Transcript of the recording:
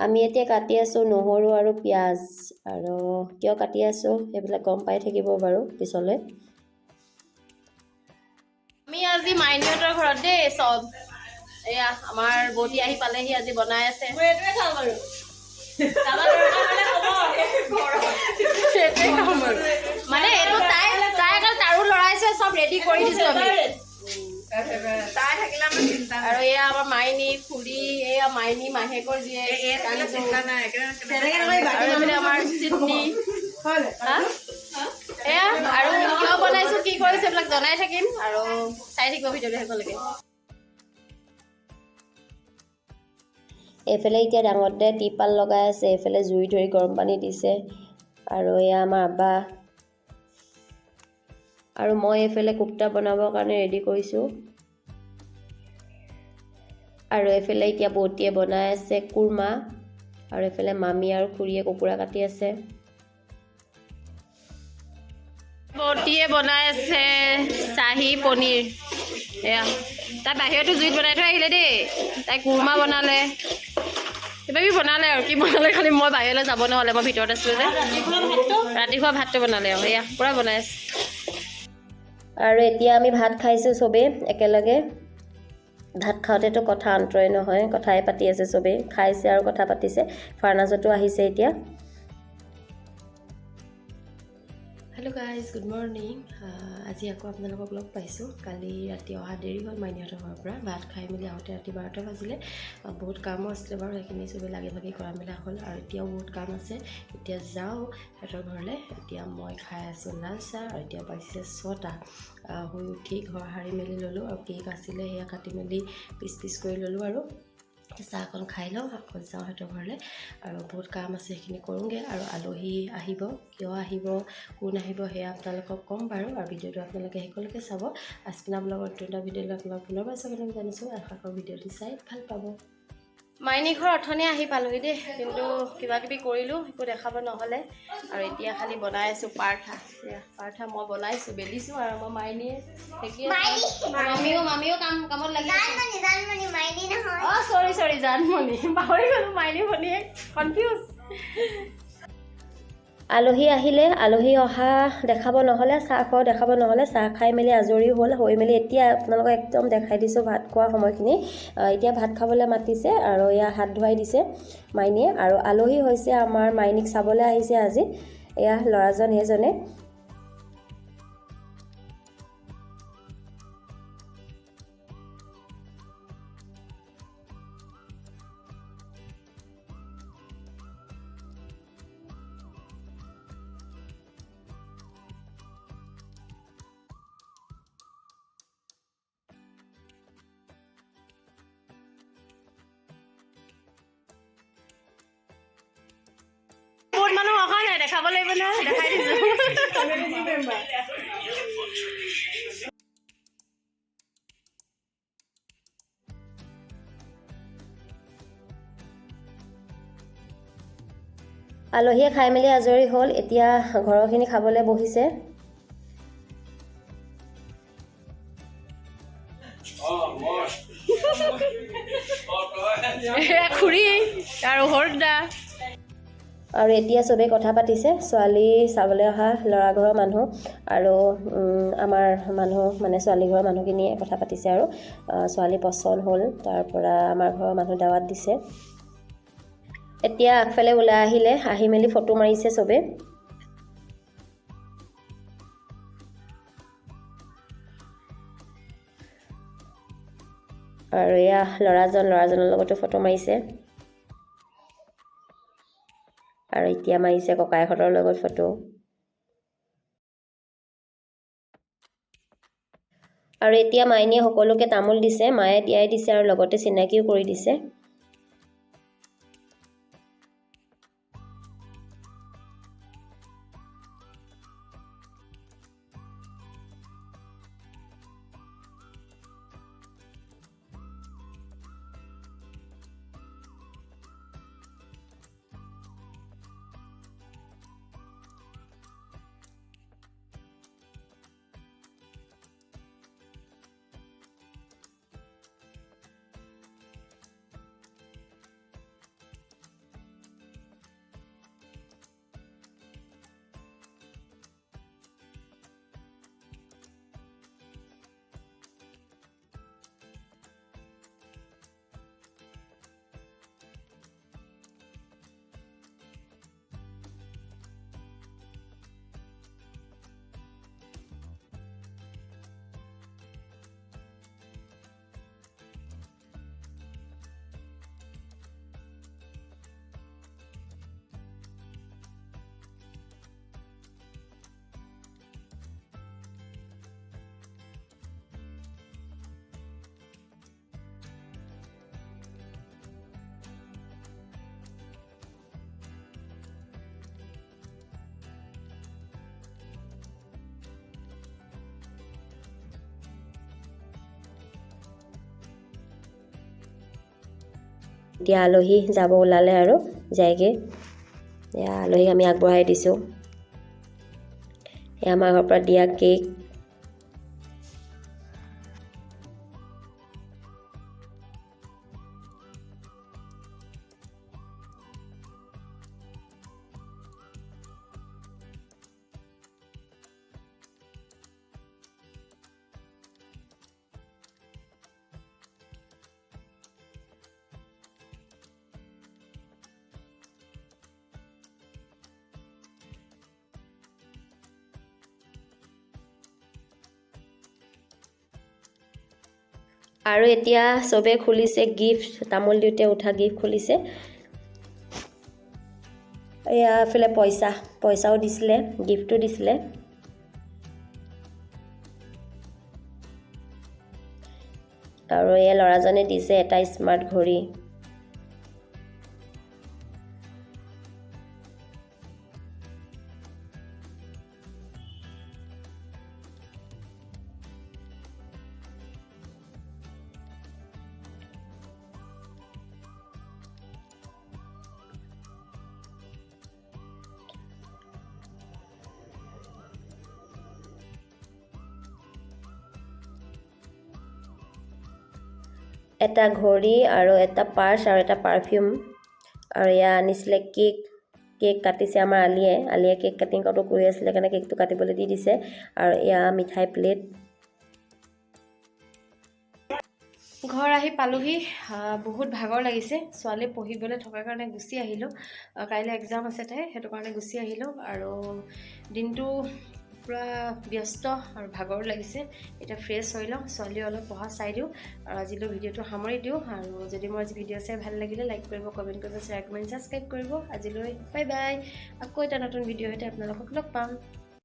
আমি এতিয়া কাটি আছোঁ নহৰু আৰু পিঁয়াজ আৰু কিয় কাটি আছোঁ সেইবিলাক গম পাই থাকিব বাৰু পিছলৈ। আমি আজি মাইনীহঁতৰ ঘৰত দেই চব। এয়া আমাৰ বৌতি আহি পালেহি আজি বনাই আছে। মানে এইটো তাই তাই অকল তাৰো লৰাইছে চব ৰেডি কৰি দিছো আমি। আৰু এয়া আমাৰ মাইনী খুৰী এয়া মাইনী মাহেকৰ জীয়েক আৰু এইফালে আমাৰ? এয়া আৰু কিয় বনাইছো কি কৰিছো এইবিলাক জনাই থাকিম আৰু চাই থাকিব ভিডিঅ'টো শেষলৈকে এইফালে এতিয়া ডাঙৰতে টিপাল লগাই আছে এইফালে জুই ধৰি গৰম পানী দিছে। আৰু এয়া আমাৰ আব্বা। আৰু মই এইফালে কোপ্তা বনাবৰ কাৰণে ৰেডি কৰিছোঁ। আৰু এইফালে এতিয়া বৌতীয়ে বনাই আছে কুৰ্মা। আৰু এইফালে মামী আৰু খুৰীয়ে কুকুৰা কাটি আছে। বৌতিয়ে বনাই আছে চাহী পনীৰ। এয়া তাই বাহিৰতো জুইত বনাই থৈ আহিলে দেই। তাই কুৰ্মা বনালে। কিবা কিবি বনালে আৰু কি বনালে খালি মই বাহিৰলৈ যাব নহ'লে মই ভিতৰত আছিলোঁ যে। ৰাতি খোৱা ভাতটো বনালে আৰু এয়া পূৰা বনাই আছে। আৰু এতিয়া আমি ভাত খাইছোঁ চবেই একেলগে। ভাত খাওঁতেতো কথা অন্তৰে নহয় কথাই পাতি আছে চবেই খাইছে আৰু কথা পাতিছে। ফাৰ্নাজতো আহিছে এতিয়া। হেল্ল' গাইজ গুড মৰ্ণিং আজি আকৌ আপোনালোকক লগ পাইছোঁ। কালি ৰাতি অহা দেৰি হ'ল মাইনীহঁতৰ ঘৰৰ পৰা। ভাত খাই মেলি আহোঁতে ৰাতি বাৰটা বাজিলে। বহুত কামো আছিলে বাৰু সেইখিনি চবেই লাগি ভাগি কৰা মেলা হ'ল আৰু এতিয়াও বহুত কাম আছে। এতিয়া যাওঁ সিহঁতৰ ঘৰলৈ। এতিয়া মই খাই আছোঁ লাল চাহ আৰু এতিয়া বাজিছে ছটা। শুই উঠি ঘৰ সাৰি মেলি ল'লোঁ আৰু কেক আছিলে সেয়া কাটি মেলি পিচ পিচ কৰি ল'লোঁ আৰু। চাহকণ খাই লওঁ আকৌ যাওঁ সিহঁতৰ ঘৰলৈ। আৰু বহুত কাম আছে সেইখিনি কৰোঁগৈ। আৰু আলহী আহিব কিয় আহিব কোন আহিব সেয়া আপোনালোকক ক'ম বাৰু। আৰু ভিডিঅ'টো আপোনালোকে শেষলৈকে চাব। আজপিনা ব্লগৰ নতুন এটা ভিডিঅ' লৈ আপোনালোক পুনৰবাৰ স্বাগতম জানিছোঁ আশা কৰোঁ ভিডিঅ'টো চাই ভাল পাব। মাইনী ঘৰ অথনি আহি পালোহি দেই কিন্তু কিবা কিবি কৰিলোঁ একো দেখাব নহ'লে। আৰু এতিয়া খালি বনাই আছোঁ পাৰ্থা পাৰ্থা মই বনাইছোঁ বেলিছোঁ আৰু মই মাইনীয়ে। মামীও মামীও কাম কামত লাগি অ চৰি চৰি জানমণি। পাহৰি গ'লোঁ মাইনী ভনীয়েক। কনফিউজ আলহী আহিলে আলহী অহা দেখাব নহ'লে চাহ খোৱাও দেখাব নহ'লে চাহ খাই মেলি আজৰি হ'ল হৈ মেলি এতিয়া আপোনালোকক একদম দেখাই দিছোঁ ভাত খোৱা সময়খিনি। এতিয়া ভাত খাবলৈ মাতিছে আৰু এয়া হাত ধুৱাই দিছে মাইনীয়ে। আৰু আলহী হৈছে আমাৰ মাইনীক চাবলৈ আহিছে আজি এয়া ল'ৰাজন সেইজনে মানুহ অহা নাই দেখাব লাগিব নহয় দেখাই দিছোঁ আলহীয়ে খাই মেলি আজৰি হ'ল এতিয়া ঘৰৰখিনি খাবলৈ বহিছে। খুৰী আৰু সৰুদা আৰু এতিয়া চবেই কথা পাতিছে ছোৱালী চাবলৈ অহা ল'ৰা ঘৰৰ মানুহ আৰু আমাৰ মানুহ মানে ছোৱালী ঘৰৰ মানুহখিনিয়ে কথা পাতিছে আৰু ছোৱালী পচন্দ হ'ল তাৰ পৰা আমাৰ ঘৰৰ মানুহ দাৱাত দিছে। এতিয়া আগফালে ওলাই আহিলে আহি মেলি ফটো মাৰিছে চবেই আৰু এয়া ল'ৰাজন ল'ৰাজনৰ লগতো ফটো মাৰিছে। আৰু এতিয়া মাৰিছে ককাইহঁতৰ লগত ফটো। আৰু এতিয়া মাইনীয়ে সকলোকে তামোল দিছে মায়ে তিয়াই দিছে আৰু লগতে চিনাকিও কৰি দিছে। এতিয়া আলহী যাব ওলালে আৰু যায়গৈ। এয়া আলহীক আমি আগবঢ়াই দিছোঁ। এয়া আমাৰ ঘৰৰ পৰা দিয়া কেক। আৰু এতিয়া চবে খুলিছে গিফ্ট তামোল দিওঁতে উঠা গিফ্ট খুলিছে। এয়া এফালে পইচা পইচাও দিছিলে গিফ্টো দিছিলে। আৰু এই ল'ৰাজনে দিছে এটা স্মাৰ্ট ঘড়ী। এটা ঘড়ী আৰু এটা পাৰ্চ আৰু এটা পাৰফিউম। আৰু এয়া আনিছিলে কেক। কেক কাটিছে আমাৰ আলিয়ে। আলিয়ে কেক কাটিং কৰাটো কৰি আছিলে কাৰণে কেকটো কাটিবলৈ দি দিছে। আৰু এয়া মিঠাই প্লেট। ঘৰ আহি পালোহি। বহুত ভাগৰ লাগিছে। ছোৱালী পঢ়িবলৈ থকাৰ কাৰণে গুচি আহিলোঁ। আহ, কাইলৈ এক্সাম আছে তাই সেইটো কাৰণে গুচি আহিলোঁ। আৰু দিনটো পূৰা ব্যস্ত আৰু ভাগৰ লাগিছে। এতিয়া ফ্ৰেছ হৈ লওঁ ছোৱালীও অলপ পঢ়া চাই দিওঁ আৰু আজিলৈ ভিডিঅ'টো সামৰি দিওঁ আৰু যদি মোৰ আজি ভিডিঅ' চাই ভাল লাগিলে লাইক কৰিব কমেণ্ট কৰিব শ্বেয়াৰ কমেণ্ট ছাবস্ক্ৰাইব কৰিব। আজিলৈ বাই বাই আকৌ এটা নতুন ভিডিঅ' সৈতে আপোনালোকক লগ পাম।